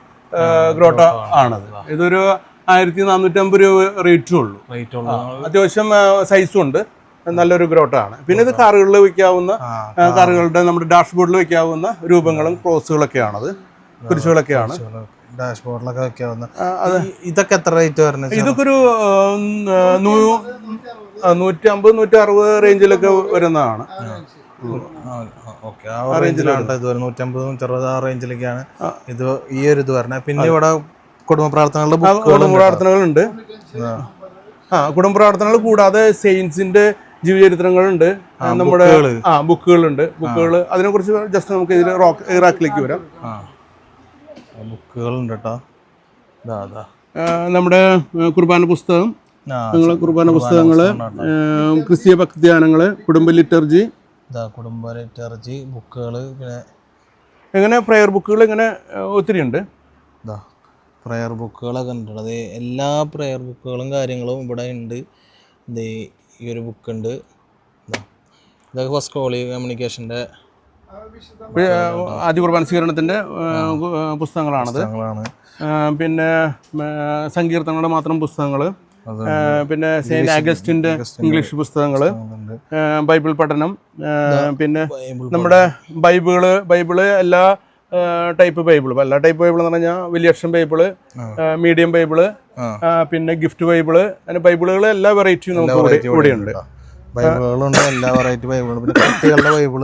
ഗ്രോട്ടോ ആണത്. ഇതൊരു ആയിരത്തി നാനൂറ്റമ്പത് രൂപ റേറ്റും ഉള്ളൂ. അത്യാവശ്യം സൈസും ഉണ്ട്. നല്ലൊരു ഗ്രോട്ടോ ആണ്. പിന്നെ ഇത് കാറുകളിൽ വെക്കാവുന്ന കാറുകളുടെ നമ്മുടെ ഡാഷ്ബോർഡിൽ വെക്കാവുന്ന രൂപങ്ങളും ക്രോസുകളൊക്കെയാണത് കുരിശുകളൊക്കെയാണ്. ഡാഷ്ബോർഡിലൊക്കെ വെക്കാവുന്ന ഇതൊക്കെ എത്ര റേറ്റ് വരുന്നത് ഇതൊക്കെ ഒരു നൂറ്റി അമ്പത് നൂറ്റി അറുപത് റേഞ്ചിലൊക്കെ വരുന്നതാണ്. ഓക്കെ. ആ റേഞ്ചിലാണ് ഇത് വരുന്നത്. നൂറ്റമ്പത് നൂറ്ററുപത് ആ റേഞ്ചിലൊക്കെയാണ് ഇത് ഈ ഒരു ഇത് വരുന്നത് പിന്നെ ഇവിടെ കുടുംബ പ്രാർത്ഥനകളുടെ കുടുംബ പ്രാർത്ഥനകളുണ്ട്. ആ. കുടുംബ പ്രാർത്ഥനകൾ കൂടാതെ സെയിൻസിന്റെ ജീവചരിത്രങ്ങളുണ്ട് നമ്മുടെ ആ ബുക്കുകളുണ്ട്. ബുക്കുകൾ അതിനെ കുറിച്ച് ജസ്റ്റ് നമുക്ക് ഇതിൽ റോക്ക് ഇറാഖിലേക്ക് വരാം. ബുക്കുകളുണ്ട് കേട്ടോ ഇതാ അതാ ആ, നമ്മുടെ കുർബാന പുസ്തകം. നിങ്ങളെ കുർബാന പുസ്തകങ്ങൾ ക്രിസ്തീയ ഭക്തിയാനങ്ങൾ കുടുംബ ലിറ്റർജി. ഇതാ കുടുംബ ലിറ്റർജി ബുക്കുകൾ പിന്നെ എങ്ങനെ പ്രെയർ ബുക്കുകൾ ഇങ്ങനെ ഒത്തിരി ഉണ്ട്. ഇതാ പ്രെയർ ബുക്കുകളൊക്കെ ഉണ്ട് അത് എല്ലാ പ്രെയർ ബുക്കുകളും കാര്യങ്ങളും ഇവിടെ ഉണ്ട്. ഇത് ഈ ഒരു ബുക്ക് ഉണ്ട് ഇതാ ഇതൊക്കെ ഫസ്റ്റ് കോളി കമ്മ്യൂണിക്കേഷന്റെ ആദ്യ കുർബാന സ്വീകരണത്തിന്റെ പുസ്തകങ്ങളാണത്. പുസ്തകങ്ങളാണ്. പിന്നെ സങ്കീർത്തനങ്ങളുടെ മാത്രം പുസ്തകങ്ങൾ പിന്നെ സെയിന്റ് ആഗസ്റ്റിന്റെ ഇംഗ്ലീഷ് പുസ്തകങ്ങൾ ബൈബിൾ പഠനം പിന്നെ നമ്മുടെ ബൈബിൾ ബൈബിൾ എല്ലാ ടൈപ്പ് ബൈബിളും. എല്ലാ ടൈപ്പ് ബൈബിൾ എന്ന് പറഞ്ഞാൽ വലിയ അക്ഷം ബൈബിൾ മീഡിയം ബൈബിൾ പിന്നെ ഗിഫ്റ്റ് ബൈബിൾ. അങ്ങനെ ബൈബിളുകൾ എല്ലാ വെറൈറ്റിയും നമുക്ക് ഇവിടെ ഇവിടെയുണ്ട്. ബൈബിളുകളുണ്ട് എല്ലാ വെറൈറ്റി ബൈബിളും പിന്നെ കുട്ടികളുടെ ബൈബിൾ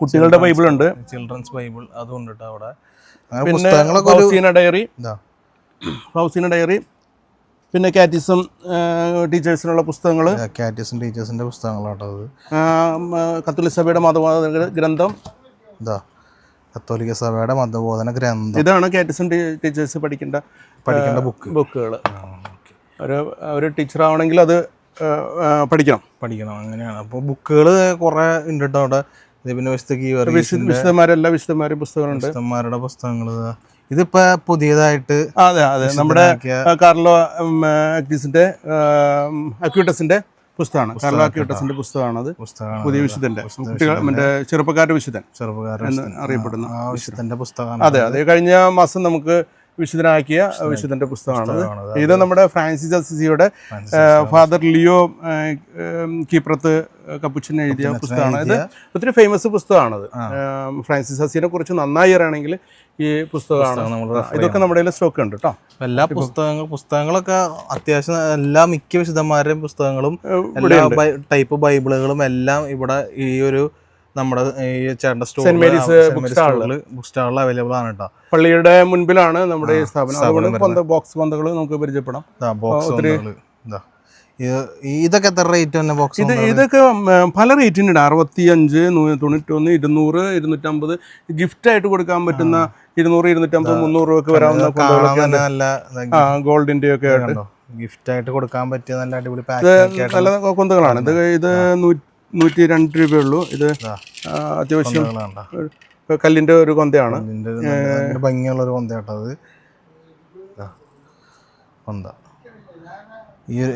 കുട്ടികളുടെ ബൈബിൾ ഉണ്ട് ചിൽഡ്രൻസ് ബൈബിൾ അതും ഉണ്ട് കേട്ടോ അവിടെ. പിന്നെ ഫൗസീന ഡയറി. ഹൗസീന ഫൗസീന ഡയറി. പിന്നെ കാറ്റിസം ടീച്ചേഴ്സിനുള്ള പുസ്തകങ്ങൾ കാറ്റീസും ടീച്ചേഴ്സിന്റെ പുസ്തകങ്ങളാട്ടോ അത്. കത്തോലിക് സഭയുടെ മതബോധ ഗ്രന്ഥം. ഇതാ കത്തോലിക്ക സഭയുടെ മതബോധന ഗ്രന്ഥം. ഇതാണ് കാറ്റിസം ടീച്ചേഴ്സ് പഠിക്കേണ്ട പഠിക്കേണ്ട ബുക്ക്. ബുക്കുകൾ ഒരു ഒരു ടീച്ചർ ആവണമെങ്കിൽ അത് പഠിക്കണം. പഠിക്കണം അങ്ങനെയാണ്. അപ്പോൾ ബുക്കുകൾ കുറേ ഉണ്ട് കേട്ടോ അവിടെ. പിന്നെ വിശുദ്ധ വിശുദ്ധ വിശുദ്ധന്മാരെല്ലാ വിശുദ്ധന്മാരുടെ പുസ്തകങ്ങളുണ്ട്. വിശുദ്ധന്മാരുടെ പുസ്തകങ്ങൾ ഇതിപ്പോ പുതിയതായിട്ട് അതെ അതെ. നമ്മുടെ കാർലോ അക്യൂസിന്റെ അക്യൂട്ടസിന്റെ പുസ്തകമാണ്. കാർലോ അക്യൂട്ടസിന്റെ പുസ്തകമാണ് അത് പുതിയ വിശുദ്ധന്റെ. മറ്റേ ചെറുപ്പക്കാരുടെ വിശുദ്ധൻ ചെറുപ്പക്കാരൻ അറിയപ്പെടുന്ന വിശുദ്ധന്റെ പുസ്തകമാണ് അതെ അതെ. കഴിഞ്ഞ മാസം നമുക്ക് വിശുദ്ധനാക്കിയ വിശുദ്ധന്റെ പുസ്തകമാണ് ഇത് നമ്മുടെ ഫ്രാൻസിസ് അസിസിയുടെ ഫാദർ ലിയോ കീപ്രത്ത് കപ്പുച്ചൻ എഴുതിയ പുസ്തകമാണ്. ഇത് ഒത്തിരി ഫേമസ് പുസ്തകമാണത്. ഫ്രാൻസിസ് അസിനെ കുറിച്ച് നന്നായി അറിയണമെങ്കിൽ ഈ പുസ്തകമാണ്. ഇതൊക്കെ നമ്മുടെ കയ്യിൽ സ്റ്റോക്ക് ഉണ്ട് കേട്ടോ എല്ലാ പുസ്തകങ്ങൾ പുസ്തകങ്ങളൊക്കെ അത്യാവശ്യം എല്ലാ മിക്ക വിശുദ്ധന്മാരുടെയും പുസ്തകങ്ങളും എല്ലാ ടൈപ്പ് ബൈബിളുകളും എല്ലാം ഇവിടെ ഈ ഒരു നമ്മുടെ ഈ ചേട്ടന്റെ സ്റ്റോർ സെന്റ് മേരീസ് ബുക്ക് സ്റ്റോറിൽ ബുക്ക് സ്റ്റാളിൽ അവൈലബിൾ ആണ് കേട്ടോ. പള്ളിയുടെ മുൻപിലാണ് നമ്മുടെ ഈ സ്ഥാപനം. അതുകൊണ്ട് ബോക്സ് പന്തകൾ നമുക്ക് പരിചയപ്പെടാം. ബോക്സ് ഇതാ. ഇത് ഇതൊക്കെ എത്ര റേറ്റ് തന്നെ ബോക്സ് ഇത് ഇതൊക്കെ പല റേറ്റിനുണ്ട് അറുപത്തി അഞ്ച് തൊണ്ണൂറ്റൊന്ന് ഇരുന്നൂറ് ഇരുന്നൂറ്റമ്പത്. ഗിഫ്റ്റ് ആയിട്ട് കൊടുക്കാൻ പറ്റുന്ന ഇരുന്നൂറ് ഇരുന്നൂറ്റമ്പത് മുന്നൂറ് രൂപ വരാവുന്ന തന്നെ ആ ഗോൾഡിന്റെ ഒക്കെ ആയിട്ട്. ഗിഫ്റ്റ് ആയിട്ട് കൊടുക്കാൻ പറ്റിയ നല്ല അടിപൊളി പാക്കേജ് നല്ല കൊന്തകളാണ്. ഇത് ഇത് നൂ- നൂറ്റി രണ്ട് രൂപയുള്ളൂ. ഇത് അത്യാവശ്യം കല്ലിന്റെ ഒരു കൊന്തയാണ്. ഭംഗിയുള്ള ഒരു കൊന്തയാട്ടത്. കൊന്ത.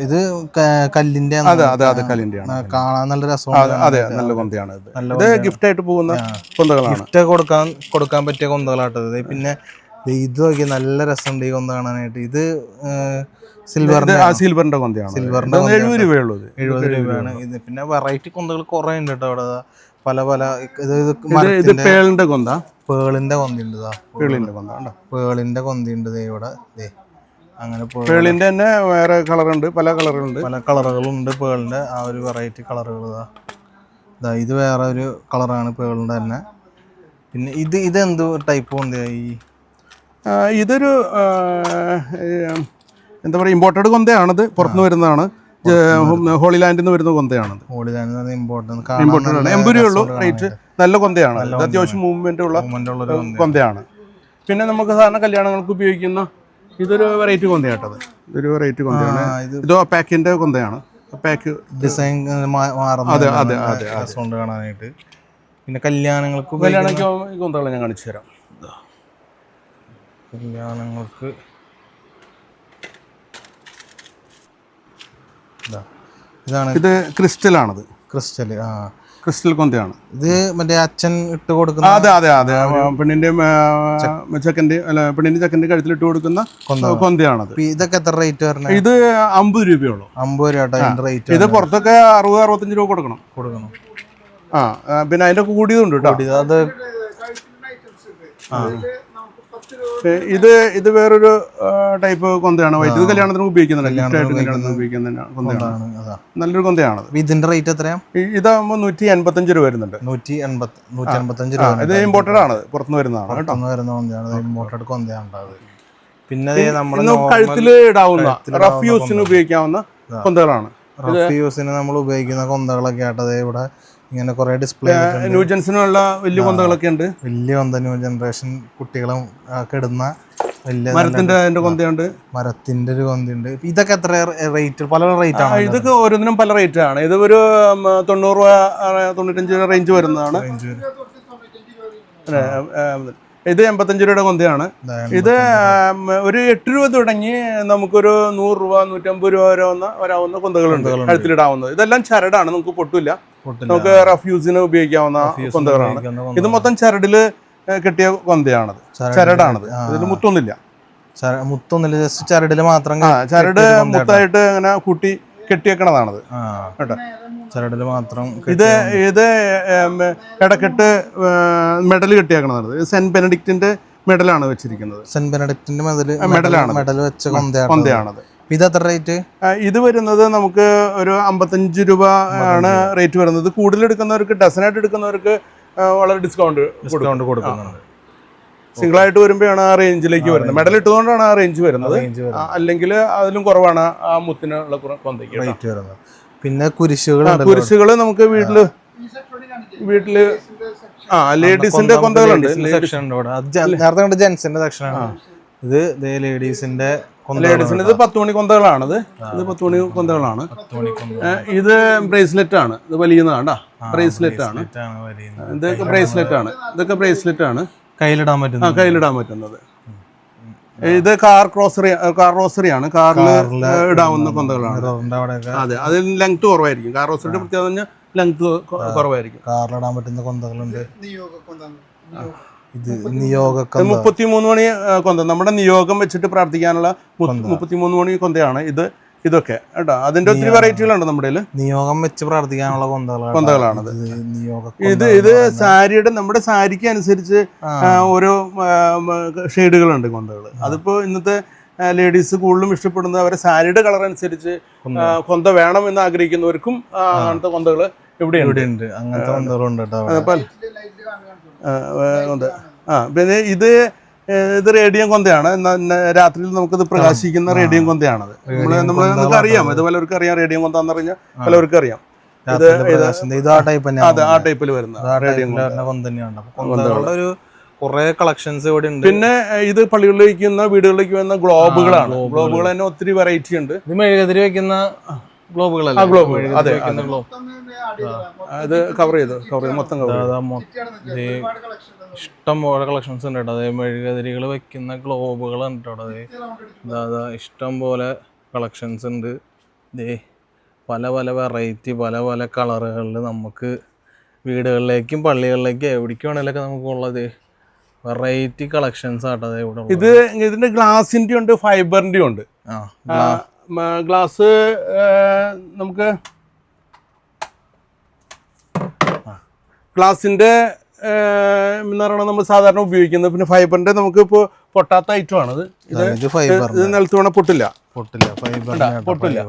ഇത് കല്ലിന്റെ അതെ അതെ അതെ കല്ലിന്റെയാണ്. കാണാൻ നല്ല രസമാണ്. അതെ നല്ല കൊന്തയാണ് ഇത്. ഗിഫ്റ്റ് ആയിട്ട് പോകുന്ന കൊന്തകളാണ്. ഗിഫ്റ്റ് കൊടുക്കാൻ കൊടുക്കാൻ പറ്റിയ കൊന്തകളാട്ടത് പിന്നെ ഇത് നോക്കി നല്ല രസമുണ്ട് ഈ കൊന്ത കാണാനായിട്ട്. ഇത് സിൽവറിന്റെ സിൽവറിന്റെ കൊന്തയാണ്. സിൽവറിന്റെ എഴുപത് രൂപയുള്ളൂ എഴുപത് രൂപയാണ്. ഇത് പിന്നെ വെറൈറ്റി കൊന്തകൾ കുറേ ഉണ്ട് കേട്ടോ അവിടെ. പല പല ഇത് ഇത് പേളിന്റെ കൊന്ത? പേളിന്റെ കൊന്തയുണ്ട് പേളിന്റെ കൊന്ത പേളിന്റെ കൊന്തയുണ്ട് ഇവിടെ. ദേ അങ്ങനെ പേളിന്റെ തന്നെ വേറെ കളറുണ്ട് പല കളറുകളുണ്ട്. പല കളറുകളുണ്ട് പേളിന്റെ. ആ ഒരു വെറൈറ്റി കളറുകൾ ഇതാ. ഇതാ ഇത് വേറെ ഒരു കളറാണ് പേളിന്റെ തന്നെ. പിന്നെ ഇത് ഇത് എന്ത് ടൈപ്പ് കൊന്തയാ ഈ ഇതൊരു എന്താ പറയുക ഇമ്പോർട്ടഡ് കൊന്തയാണത്. പുറത്തുനിന്ന് വരുന്നതാണ്. ഹോളിലാൻഡിൽ ഹോളി ലാൻഡിൽ നിന്ന് വരുന്ന കൊന്തയാണത്. ഇമ്പോർട്ടന്റ് ഇമ്പോർട്ടഡ് ആണ്. റേറ്റ് നല്ല കൊന്തയാണ്. അത്യാവശ്യം മൂവ്മെന്റ് ഉള്ള കൊന്തയാണ്. പിന്നെ നമുക്ക് സാധാരണ കല്യാണങ്ങൾക്ക് ഉപയോഗിക്കുന്ന ഇതൊരു വെറൈറ്റി കൊന്തയാട്ടത് ഇതൊരു വെറൈറ്റി കൊന്തയാണ്. ഇത് പാക്കിന്റെ കൊന്തയാണ്. പാക്ക് ഡിസൈൻ അതെ, അതെ, അതെ, കാണാനായിട്ട്. പിന്നെ കല്യാണങ്ങൾക്ക് കല്യാണങ്ങൾക്ക് കൊന്തകളെ ഞാൻ കാണിച്ചു തരാം. കല്യാണങ്ങൾക്ക് ഇതാ. ഇതാണ് ഇത് ക്രിസ്റ്റലാണത്. ക്രിസ്റ്റൽ ആ. ക്രിസ്റ്റൽ കൊന്തയാണ്. ഇത് മറ്റേ അച്ഛൻ ഇട്ട് കൊടുക്കുന്ന അതെ അതെ അതെ. പെണ്ണിന്റെ ചെക്കന്റെ അല്ല പെണ്ണിന്റെ ചെക്കന്റെ കഴുത്തിൽ ഇട്ട് കൊടുക്കുന്ന കൊന്തയാണത്. ഇതൊക്കെ എത്ര റേറ്റ് വരണം? ഇത് അമ്പത് രൂപയുള്ളൂ. അമ്പത് രൂപ റേറ്റ് ഇത് പുറത്തൊക്കെ അറുപത് അറുപത്തഞ്ച് രൂപ കൊടുക്കണം. കൊടുക്കണം. ആ പിന്നെ അതിന്റെ കൂടിയതുണ്ട് കേട്ടോ അത് ഇത് ഇത് വേറൊരു ടൈപ്പ് കൊന്തയാണ്. വൈദ്യുതി കല്യാണത്തിന് ഉപയോഗിക്കുന്നുണ്ട് ഉപയോഗിക്കുന്ന നല്ലൊരു കൊന്തയാണ് ഇതിന്റെ റേറ്റ് എത്രയാ? ഇതാകുമ്പോ ഇതാകുമ്പോൾ നൂറ്റി എൺപത്തഞ്ച് രൂപ വരുന്നുണ്ട്. നൂറ്റി എൺപത്തി നൂറ്റി എൺപത്തഞ്ച് രൂപ ഇത് ഇമ്പോർട്ടഡ് ആണ്. പുറത്തുനിന്ന് വരുന്നതാണ് കേട്ടോ. വരുന്ന കൊന്തയാണ്. ഇമ്പോർട്ടഡ് കൊന്തയാണ് പിന്നെ ഇന്ന് കഴുത്തിൽ ഇടാവുന്ന റഫ് യൂസിന് ഉപയോഗിക്കാവുന്ന കൊന്തകളാണ്. റഫ് യൂസിന് നമ്മൾ ഉപയോഗിക്കുന്ന കൊന്തകളൊക്കെ ആട്ടത് ഇവിടെ ഇങ്ങനെ കുറേ ഡിസ്പ്ലേ ന്യൂ ജെൻസിനുള്ള വലിയ കൊന്തകളൊക്കെ ഉണ്ട്. വലിയ കൊന്ത ന്യൂ ജനറേഷൻ കുട്ടികളും ഒക്കെ ഇടുന്ന വലിയ മരത്തിന്റെ അതിന്റെ കൊന്തയുണ്ട്. മരത്തിന്റെ ഒരു കൊന്തയുണ്ട്. ഇതൊക്കെ എത്ര റേറ്റ് പല റേറ്റ് ആണ് ഇതൊക്കെ ഓരോന്നിനും പല റേറ്റ് ആണ്. ഇത് ഒരു തൊണ്ണൂറ് രൂപ തൊണ്ണൂറ്റഞ്ച് രൂപ റേഞ്ച് വരുന്നതാണ്. ഇത് എൺപത്തഞ്ച് രൂപയുടെ കൊന്തയാണ്. ഇത് ഒരു എട്ട് രൂപ തുടങ്ങി നമുക്കൊരു നൂറ് രൂപ നൂറ്റമ്പത് രൂപ വരെ വന്ന വരാവുന്ന കൊന്തകളുണ്ട്. കഴുത്തിലിടാവുന്നത് ഇതെല്ലാം ചരടാണ്. നമുക്ക് പൊട്ടില്ല. നമുക്ക് റഫ് യൂസിന് ഉപയോഗിക്കാവുന്ന കൊന്തകളാണ്. ഇത് മൊത്തം ചരടിൽ കിട്ടിയ കൊന്തയാണത്. ചരടാണത്. ഇതിൽ മുത്തൊന്നുമില്ല. മുത്തൊന്നില്ല ജസ്റ്റ് ചരടിൽ മാത്രം ചരട് മുത്തായിട്ട് അങ്ങനെ കൂട്ടി കെട്ടിയേക്കണതാണത്. കേട്ടോ? ചരടിൽ മാത്രം ഇത് ഇത് ഇടക്കെട്ട് മെഡൽ കെട്ടിയേക്കണതാണ്. ഇത് സെന്റ് ബെനഡിക്റ്റിന്റെ മെഡലാണ് വെച്ചിരിക്കുന്നത്. സെന്റ് ബെനഡിക്റ്റിന്റെ മെഡൽ മെഡലാണ്. മെഡൽ വെച്ച കൊന്തയാണ് കൊന്തയാണത്. ഇത് എത്ര റേറ്റ്? ഇത് വരുന്നത് നമുക്ക് ഒരു അമ്പത്തഞ്ച് രൂപ ആണ് റേറ്റ് വരുന്നത്. കൂടുതൽ എടുക്കുന്നവർക്ക് ഡസനായിട്ട് എടുക്കുന്നവർക്ക് വളരെ ഡിസ്കൗണ്ട് ഡിസ്കൗണ്ട് കൊടുക്കുന്നുണ്ട്. സിംഗിൾ ആയിട്ട് വരുമ്പോഴാണ് ആ റേഞ്ചിലേക്ക് വരുന്നത്. മെഡൽ ഇട്ടുകൊണ്ടാണ് ആ റേഞ്ച് വരുന്നത്. അല്ലെങ്കിൽ അതിലും കുറവാണ് ആ മുത്തിനുള്ള കൊന്തയ്ക്ക് റേറ്റ് വരുന്നത്. പിന്നെ കുരിശുകൾ നമുക്ക് വീട്ടിൽ വീട്ടിൽ ആ ലേഡീസിന്റെ കൊന്തകളുണ്ട്. നേരത്തെ കണ്ട ജെൻസിന്റെ സെക്ഷനാണ് ഇത് ലേഡീസിന്റെ ലേഡീസിന്റെ ഇത് പത്ത് മണി കൊന്തകളാണ് ഇത്. പത്ത് മണി കൊന്തകളാണ്. ഇത് ബ്രേസ്ലെറ്റ് ആണ്. ഇത് വലിയതാണ് ബ്രേസ്ലെറ്റ് ആണ്. ഇതൊക്കെ ബ്രേസ്ലെറ്റ് ആണ്. ഇതൊക്കെ ബ്രേസ്ലെറ്റ് ആണ്. കയ്യിലിടാൻ പറ്റുന്നത്. പറ്റുന്ന കയ്യിലിടാൻ പറ്റുന്നത്. ഇത് കാർ ക്രോസറി കാർ റോസറി ആണ്. കാറിൽ ഇടാവുന്ന കൊന്തകളാണ്. അതെ അതിൽ ലെങ്ത് കുറവായിരിക്കും. കാർ റോസറിയുടെ പ്രത്യേകത പറഞ്ഞാൽ ലെങ്ത് കുറവായിരിക്കും. കാറിലിടാൻ പറ്റുന്ന കൊന്തകളുണ്ട്. ഇത് നിയോഗ മുപ്പത്തിമൂന്ന് മണി കൊന്ത. നമ്മുടെ നിയോഗം വെച്ചിട്ട് പ്രാർത്ഥിക്കാനുള്ള മുപ്പത്തിമൂന്ന് മണി കൊന്തയാണ്. ഇത് ഇതൊക്കെ കേട്ടോ. അതിന്റെ ഒത്തിരി വെറൈറ്റികളുണ്ട് നമ്മുടെ നിയോഗം വെച്ച് പ്രാർത്ഥിക്കാനുള്ള കൊന്തകളാണ് കൊന്തകളാണത് ഇത് ഇത് സാരിയുടെ നമ്മുടെ സാരിക്ക് അനുസരിച്ച് ഓരോ ഷെയ്ഡുകളുണ്ട് കൊന്തകൾ അതിപ്പോ ഇന്നത്തെ ലേഡീസ് കൂടുതലും ഇഷ്ടപ്പെടുന്നത് അവരെ സാരിയുടെ കളർ അനുസരിച്ച് കൊന്ത വേണം എന്ന് ആഗ്രഹിക്കുന്നവർക്കും അങ്ങനത്തെ കൊന്തകൾ ഇവിടെ ഉണ്ട് അങ്ങനത്തെ കൊന്തകളുണ്ട് ആ, പിന്നെ ഇത് ഇത് റേഡിയം കൊന്തയാണ്. രാത്രിയിൽ നമുക്കിത് പ്രകാശിക്കുന്ന റേഡിയം കൊന്തയാണത്. നമ്മൾ നമ്മൾ നമുക്ക് അറിയാം. ഇത് പലർക്കും അറിയാം. റേഡിയം കൊന്ത എന്ന് പറഞ്ഞാൽ പലർക്കും അറിയാം. രാത്രിയിലെ പ്രകാശം. ഇത് ആ ടൈപ്പ് അത് ആ ടൈപ്പിൽ വരുന്ന റേഡിയം ടൈപ്പിൽ വരുന്ന കൊന്ത തന്നെയാണ്. കൊന്തകളുടെ ഒരു കുറെ കളക്ഷൻസ് ഇവിടെ ഉണ്ട്. പിന്നെ ഇത് പള്ളികളിലേക്ക് വീടുകളിലേക്ക് വന്ന ഗ്ലോബുകളാണ്. ഗ്ലോബുകൾ. തന്നെ ഒത്തിരി വെറൈറ്റി ഉണ്ട്. ഇത് മെഴുകതിരി വെക്കുന്ന ഗ്ലോബുകളല്ലേ? അതെ, അത്. കവർ ചെയ്തു കവർ ചെയ്ത് മൊത്തം കവർ അതാ ഇഷ്ടം പോലെ കളക്ഷൻസ് ഉണ്ട് കേട്ടോ. അതായത് മെഴുകതിരികൾ വെക്കുന്ന ഗ്ലോബുകൾ ഉണ്ട് കേട്ടോ. അതെ അതാ ഇഷ്ടം പോലെ കളക്ഷൻസ് ഉണ്ട്. ദേ പല പല വെറൈറ്റി പല പല കളറുകളിൽ നമുക്ക് വീടുകളിലേക്കും പള്ളികളിലേക്കും എവിടേക്ക് വേണേലൊക്കെ നമുക്ക് ഉള്ളത് വെറൈറ്റി കളക്ഷൻസ് ആട്ടോ അതെ ഇവിടെ ഇത് ഇതിന്റെ ഗ്ലാസിന്റെ ഉണ്ട് ഫൈബറിന്റെ ഉണ്ട്. ആ ഗ്ലാസ് നമുക്ക് ഗ്ലാസിന്റെ എന്ന് പറയുന്നത് നമ്മൾ സാധാരണ ഉപയോഗിക്കുന്നത്. പിന്നെ ഫൈബറിന്റെ നമുക്ക് ഇപ്പോൾ പൊട്ടാത്ത ഐറ്റം ആണത് ഇത്. ഇത് നിലത്ത് വേണം പൊട്ടില്ല. പൊട്ടില്ല. ഫൈബർ പൊട്ടില്ല.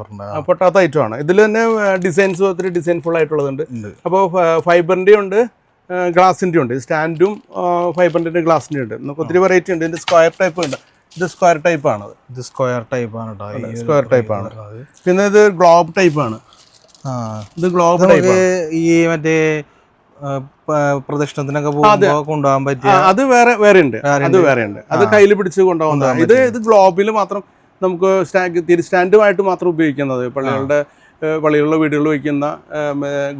പൊട്ടാത്ത ഐറ്റമാണ് ഇതിൽ തന്നെ ഡിസൈൻസ് ഒത്തിരി ഡിസൈൻ ഫുൾ ആയിട്ടുള്ളതുണ്ട്. അപ്പോൾ ഫൈബറിന്റെ ഉണ്ട് ഗ്ലാസിന്റെ ഉണ്ട്. സ്റ്റാൻഡും ഫൈബറിന്റെ ഗ്ലാസിന്റെ ഉണ്ട് നമുക്ക് ഒത്തിരി വെറൈറ്റി ഉണ്ട്. ഇതിന്റെ സ്ക്വയർ ടൈപ്പ് ഉണ്ട്. ഇത് സ്ക്വയർ ടൈപ്പ് ആണ് ഇത് സ്ക്വയർ ടൈപ്പ് ആണ് കേട്ടോ സ്ക്വയർ ടൈപ്പ് ആണ്. പിന്നെ ഇത് ഗ്ലോബ് ടൈപ്പ് ആണ്. ഇത് ഗ്ലോബ് ടൈപ്പ് ഈ മറ്റേ പ്രദക്ഷിണത്തിനൊക്കെ പോകുമ്പോൾ കൊണ്ടുപോകാൻ പറ്റിയ അത് വേറെ വേറെ ഉണ്ട്. അത് വേറെ ഉണ്ട്. അത് കയ്യിൽ പിടിച്ച് കൊണ്ടുപോകുന്നതാണ് ഇത് ഇത് ഗ്ലോബിൽ മാത്രം നമുക്ക് സ്റ്റാൻഡ് തിരി സ്റ്റാൻഡുമായിട്ട് മാത്രം ഉപയോഗിക്കുന്നത്. പള്ളികളുടെ പള്ളികളിലെ വീടുകളിൽ വയ്ക്കുന്ന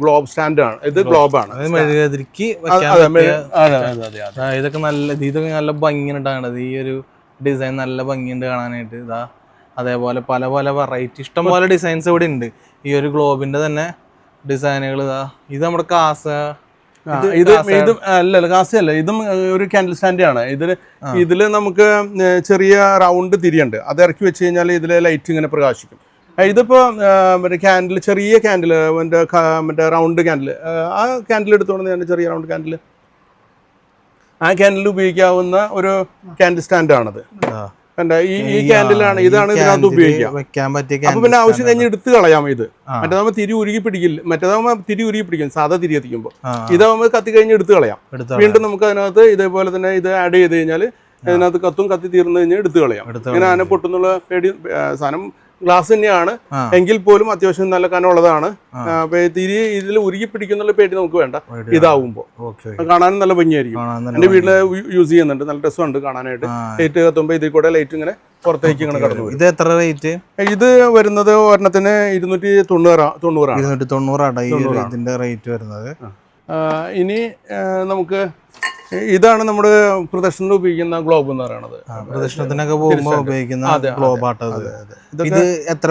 ഗ്ലോബ് സ്റ്റാൻഡാണ് ഇത് ഗ്ലോബാണ് ഇതൊക്കെ നല്ല ഇത് ഇതൊക്കെ നല്ല ഭംഗിയുണ്ടാകണത് ഈ ഒരു ഡിസൈൻ നല്ല ഭംഗിയുണ്ട് കാണാനായിട്ട്. ഇതാ അതേപോലെ പല പല വെറൈറ്റി ഇഷ്ടം പോലെ ഡിസൈൻസ് ഇവിടെ ഉണ്ട്. ഈ ഒരു ഗ്ലോബിന്റെ തന്നെ ഡിസൈനുകൾ ഇതാ. ഇത് നമ്മുടെ കാസ ഇത് ഇത് അല്ല അല്ല കാസയല്ല ഇതും ഒരു ക്യാൻഡിൽ സ്റ്റാൻഡ് ആണ്. ഇതിൽ ഇതിൽ നമുക്ക് ചെറിയ റൗണ്ട് തിരിയുണ്ട്. അത് ഇറക്കി വെച്ച് കഴിഞ്ഞാൽ ഇതിലെ ലൈറ്റ് ഇങ്ങനെ പ്രകാശിക്കും. ഇതിപ്പോ മറ്റേ ക്യാൻഡിൽ ചെറിയ ക്യാൻഡിൽ മറ്റേ മറ്റേ റൗണ്ട് ക്യാൻഡിൽ ആ ക്യാൻഡിൽ എടുത്തോണ്ട് ഞാൻ ചെറിയ റൗണ്ട് ക്യാൻഡിൽ ആ ക്യാൻഡിൽ ഉപയോഗിക്കാവുന്ന ഒരു ക്യാൻഡിൽ സ്റ്റാൻഡ് ആണത്. കണ്ട? ഈ ഈ ക്യാൻഡിലാണ് ഇതാണ് ഇതിനകത്ത് ഉപയോഗിക്കാം അപ്പൊ പിന്നെ ആവശ്യം കഴിഞ്ഞ് എടുത്ത് കളയാം ഇത്. മറ്റേതാകുമ്പോ തിരി ഉരുകി പിടിക്കില്ല. മറ്റേതാകുമ്പോ തിരി ഉരുകി പിടിക്കും. സാധാ തിരി എത്തിക്കുമ്പോൾ ഇതാകുമ്പോ ഇതാകുമ്പോൾ കത്തി കഴിഞ്ഞ് എടുത്ത് കളയാം. വീണ്ടും നമുക്ക് അതിനകത്ത് ഇതേപോലെ തന്നെ ഇത് ആഡ് ചെയ്ത് കഴിഞ്ഞാൽ അതിനകത്ത് കത്തും കത്തി തീർന്നു കഴിഞ്ഞാൽ എടുത്ത് കളയാം. ഇങ്ങനെ ആന പൊട്ടുന്നുള്ള പേടി സാധനം ഗ്ലാസ് തന്നെയാണ്. എങ്കിൽ പോലും അത്യാവശ്യം നല്ല കനമുള്ളതാണ്. തിരി ഇതിൽ ഉരുകി പിടിക്കുന്നുള്ള പേടി നമുക്ക് വേണ്ട. ഇതാവുമ്പോ. ഇതാവുമ്പോൾ കാണാനും നല്ല ഭംഗിയായിരിക്കും. എന്റെ വീട്ടിൽ യൂസ് ചെയ്യുന്നുണ്ട്. നല്ല രസമുണ്ട് കാണാനായിട്ട്. ലൈറ്റ് കത്തുമ്പോൾ ഇതിൽ കൂടെ ലൈറ്റ് ഇങ്ങനെ പുറത്തേക്ക് ഇങ്ങനെ കടന്നു ഇത് എത്ര റേറ്റ് ഇത് വരുന്നത് ഒരെണ്ണത്തിന് ഇരുന്നൂറ്റി തൊണ്ണൂറ് തൊണ്ണൂറാണ്. ഇരുന്നൂറ്റി തൊണ്ണൂറാട്ടോ ഇതിന്റെ റേറ്റ് വരുന്നത്. ഇനി നമുക്ക് ഇതാണ് നമ്മുടെ പ്രദർശനത്തിന് ഉപയോഗിക്കുന്ന ഗ്ലോബ് എന്ന് പറയുന്നത്. പ്രദർശനത്തിനൊക്കെ പോകുമ്പോൾ ഉപയോഗിക്കുന്ന ഗ്ലോബ് ആട്ട് ഇത് എത്ര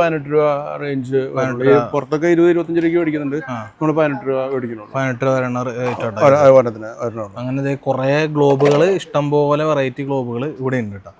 പതിനെട്ട് രൂപ റേഞ്ച് പുറത്തൊക്കെ ഇരുപത് ഇരുപത്തഞ്ച് രൂപയ്ക്ക് മേടിക്കുന്നുണ്ട്. നമ്മൾ പതിനെട്ട് രൂപ മേടിക്കുന്നുള്ളൂ. പതിനെട്ട് രൂപ വരണ റേറ്റ് ഒരെണ്ണത്തിന് അങ്ങനെ കുറേ ഗ്ലോബുകൾ ഇഷ്ടംപോലെ വെറൈറ്റി ഗ്ലോബുകൾ ഇവിടെ ഉണ്ട് കേട്ടോ